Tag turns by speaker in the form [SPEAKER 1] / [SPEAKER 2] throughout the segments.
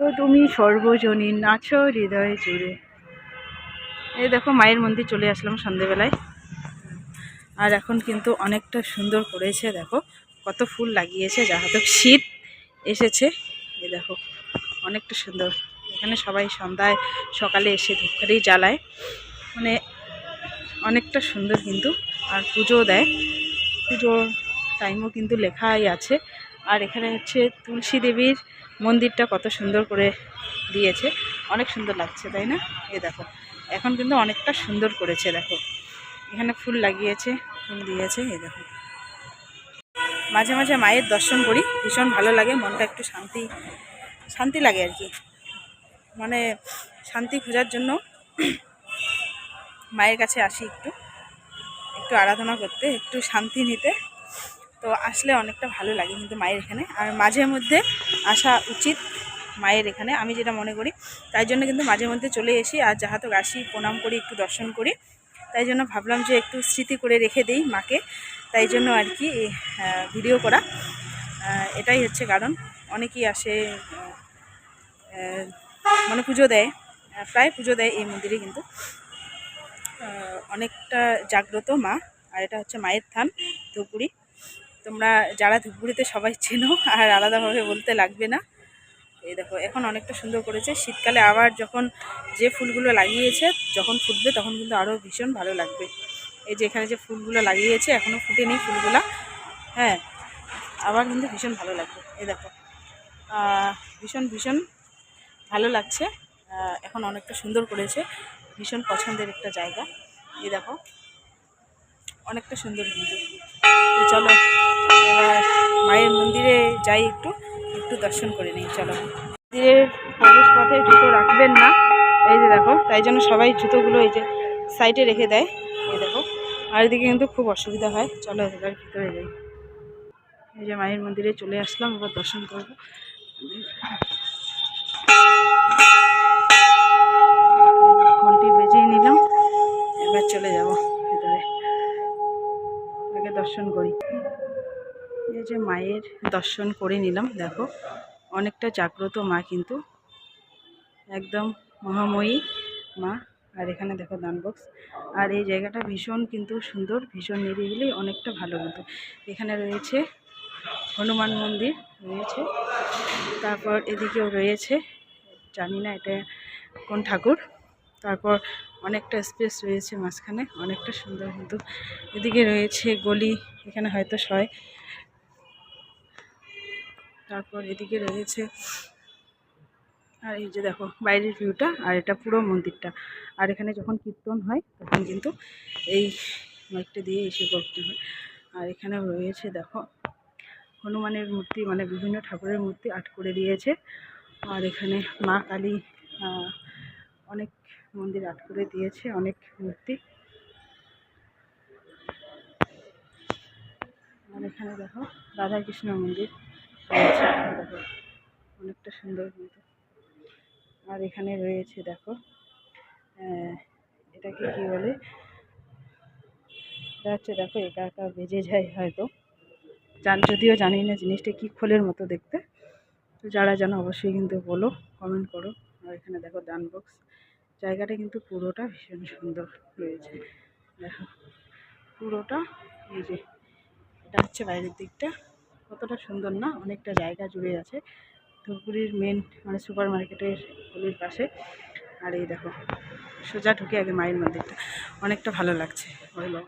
[SPEAKER 1] তো তুমি সর্বজনী নাচো হৃদয় জুড়ে। এই দেখো, মায়ের মন্দির চলে আসলাম সন্ধেবেলায়। আর এখন কিন্তু অনেকটা সুন্দর করেছে, দেখো, কত ফুল লাগিয়েছে, যা যাহাতে শীত এসেছে। এই দেখো, অনেকটা সুন্দর। এখানে সবাই সন্ধ্যায় সকালে এসে ধূপকাঠি জ্বালায়। মানে অনেকটা সুন্দর কিন্তু, আর পুজো দেয়। পুজোর টাইমও কিন্তু লেখাই আছে। আর এখানে হচ্ছে তুলসী দেবীর মন্দিরটা কত সুন্দর করে দিয়েছে। অনেক সুন্দর লাগছে, তাই না? এ দেখো, এখন কিন্তু অনেকটা সুন্দর করেছে, দেখো। এখানে ফুল লাগিয়েছে, ফুল দিয়েছে, এ দেখো। মাঝে মাঝে মায়ের দর্শন করি, ভীষণ ভালো লাগে, মনটা একটু শান্তি শান্তি লাগে আর কি। মানে শান্তি খোঁজার জন্য মায়ের কাছে আসি একটু একটু আরাধনা করতে, একটু শান্তি নিতে। তো আসলে অনেকটা ভালো লাগে কিন্তু মায়ের এখানে। আর মাঝে মধ্যে আসা উচিত মায়ের এখানে, আমি যেটা মনে করি। তাই জন্য কিন্তু মাঝে মধ্যে চলে এসি আর যাহা তো আসি, প্রণাম করি, একটু দর্শন করি। তাই জন্য ভাবলাম যে একটু স্মৃতি করে রেখে দেই মাকে। তাই জন্য আর কি ভিডিও করা। এটাই হচ্ছে কারণ। অনেকেই আসে মানে পুজো দেয় প্রায় পুজো দেয় এই মন্দিরে কিন্তু। অনেকটা জাগ্রত মা, আর এটা হচ্ছে মায়ের থান, ধুপগুড়ি। তোমরা যারা ধুপগুড়িতে সবাই চেনো, আর আলাদাভাবে বলতে লাগবে না। এই দেখো, এখন অনেকটা সুন্দর করেছে। শীতকালে আবার যখন যে ফুলগুলো লাগিয়েছে, যখন ফুটবে তখন কিন্তু আরও ভীষণ ভালো লাগবে। এই যে এখানে যে ফুলগুলো লাগিয়েছে এখনও ফুটেনি ফুলগুলো। হ্যাঁ আবার কিন্তু ভীষণ ভালো লাগবে। এই দেখো ভীষণ ভীষণ ভালো লাগছে। এখন অনেকটা সুন্দর করেছে। ভীষণ পছন্দের একটা জায়গা। এই দেখো, অনেকটা সুন্দর কিন্তু। চলো এবার মায়ের মন্দিরে যাই একটু একটু দর্শন করে নিই, চলো। মন্দিরের প্রবেশ পথে জুতো রাখবেন না, এই যে দেখো, তাই জন্য সবাই জুতোগুলো এই যে সাইডে রেখে দেয়, এই দেখো। আর এদিকে কিন্তু খুব অসুবিধা হয়, চলো এবার ভিতরে যাই। এই যে মায়ের মন্দিরে চলে আসলাম, এবার দর্শন করব। ঘন্টি বেজেই নিলাম, এবার চলে যাব ভিতরে। আগে দর্শন করি। এই যে মায়ের দর্শন করে নিলাম, দেখো। অনেকটা জাগ্রত মা কিন্তু। একদম মহাময়ী মা। আর এখানে দেখো দান বক্স আর এই জায়গাটা ভীষণ কিন্তু সুন্দর, ভীষণ নিরিবিলি, অনেকটা ভালো কিন্তু। এখানে রয়েছে হনুমান মন্দির, রয়েছে। তারপর এদিকেও রয়েছে, জানি না এটা কোন ঠাকুর। তারপর অনেকটা স্পেস রয়েছে মাঝখানে, অনেকটা সুন্দর কিন্তু। এদিকে রয়েছে গলি, এখানে হয়তো সয় তারপর এদিকে রয়েছে আর এই যে দেখো বাইরের ভিউটা, আর এটা পুরো মন্দিরটা। আর এখানে যখন কীর্তন হয়, তখন কিন্তু এই মাইকটা দিয়ে এসে করতে হয়। আর এখানে রয়েছে দেখো, হনুমানের মূর্তি মানে বিভিন্ন ঠাকুরের মূর্তি আর্ট করে দিয়েছে। আর এখানে মা কালী অনেক মন্দির আর্ট করে দিয়েছে, অনেক মূর্তি। আর এখানে দেখো রাধাকৃষ্ণ মন্দির। রয়েছে অনেকটা সুন্দর কিন্তু। আর এখানে রয়েছে, দেখো এটাকে কি বলে? এটা হচ্ছে, দেখো একা একা বেজে যায় হয়তো। জান, যদিও জানি না জিনিসটা কি খোলের মতো দেখতে। তো যারা জানো, অবশ্যই কিন্তু বলো কমেন্ট করো। আর এখানে দেখো, ডান বক্স জায়গাটা কিন্তু পুরোটা ভীষণ সুন্দর রয়েছে। দেখো, পুরোটা, এই যে, এটা হচ্ছে বাইরের দিকটা। কতটা সুন্দর না, অনেকটা জায়গা জুড়ে আছে। ধূপগুড়ির মেন মানে সুপার মার্কেটের গলির পাশে। আর এই দেখো, সোজা ঢুকে আগে মায়ের মন্দিরটা। অনেকটা ভালো লাগছে বলো।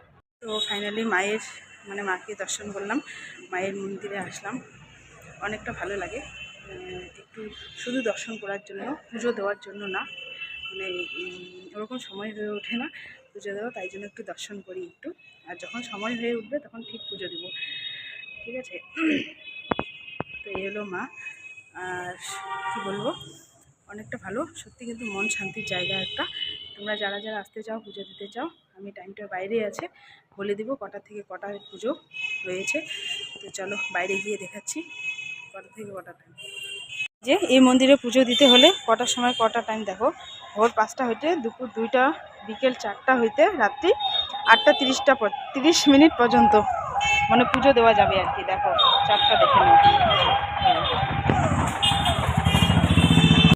[SPEAKER 1] তো ফাইনালি মায়ের মানে মাকে দর্শন করলাম, মায়ের মন্দিরে আসলাম। অনেকটা ভালো লাগে। একটু শুধু দর্শন করার জন্য, পুজো দেওয়ার জন্য না। মানে ওরকম সময় হয়ে ওঠে না পুজো দেওয়া, তাই জন্য একটু দর্শন করি একটু। আর যখন সময় হয়ে উঠবে, তখন ঠিক পুজো দেবো। ঠিক আছে? তো এই হলো মা। আর কী বলব? অনেকটা ভালো। সত্যি কিন্তু মন শান্তির জায়গা একটা। তোমরা যারা যারা আসতে চাও, পুজো দিতে চাও, আমি টাইমটা বাইরে আছে। বলে দিব কটা থেকে কটা পুজো রয়েছে। তো চলো বাইরে গিয়ে দেখাচ্ছি কটা থেকে কটা টাইম যে এই মন্দিরে পুজো দিতে হলে কটার সময় কটা টাইম দেখো? ভোর পাঁচটা হইতে দুপুর দুইটা, বিকেল চারটা হইতে রাত্রি আটটা তিরিশটা তিরিশ মিনিট পর্যন্ত। মানে পুজো দেওয়া যাবে আর কি দেখো চারটা দেখে নাও।